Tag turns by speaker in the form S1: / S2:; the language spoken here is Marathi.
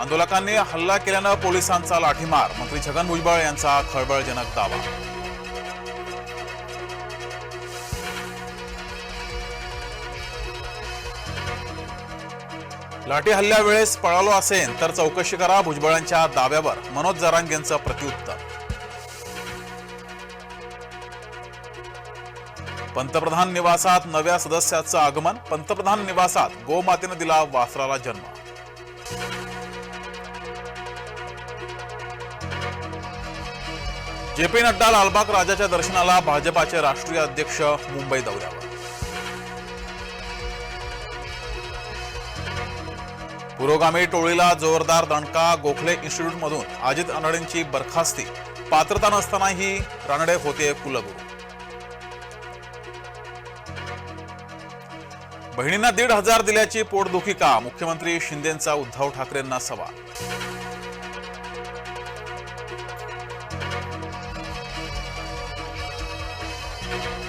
S1: आंदोलकांनी हल्ला केल्यानं पोलिसांचा लाठीमार. मंत्री छगन भुजबळ यांचा खळबळजनक दावा. लाठी हल्ल्यावेळेस पळालो असेल तर चौकशी करा भुजबळांच्या दाव्यावर. मनोज जरांगेंचं प्रत्युत्तर. पंतप्रधान निवासात नव्या सदस्याचं आगमन. पंतप्रधान निवासात गोमातेनं दिला वासराला जन्म. जे पी नड्डा लालबाग राजाच्या दर्शनाला भाजपाचे राष्ट्रीय अध्यक्ष मुंबई दौऱ्यावर. पुरोगामी टोळीला जोरदार दणका गोखले इन्स्टिट्यूटमधून अजित अनडेंची बरखास्ती. पात्रता नसतानाही रानडे होते कुलगुरू. बहिणींना दीड हजार दिल्याची पोटदुखी का? मुख्यमंत्री शिंदेंचा उद्धव ठाकरेंना सवाल. thank you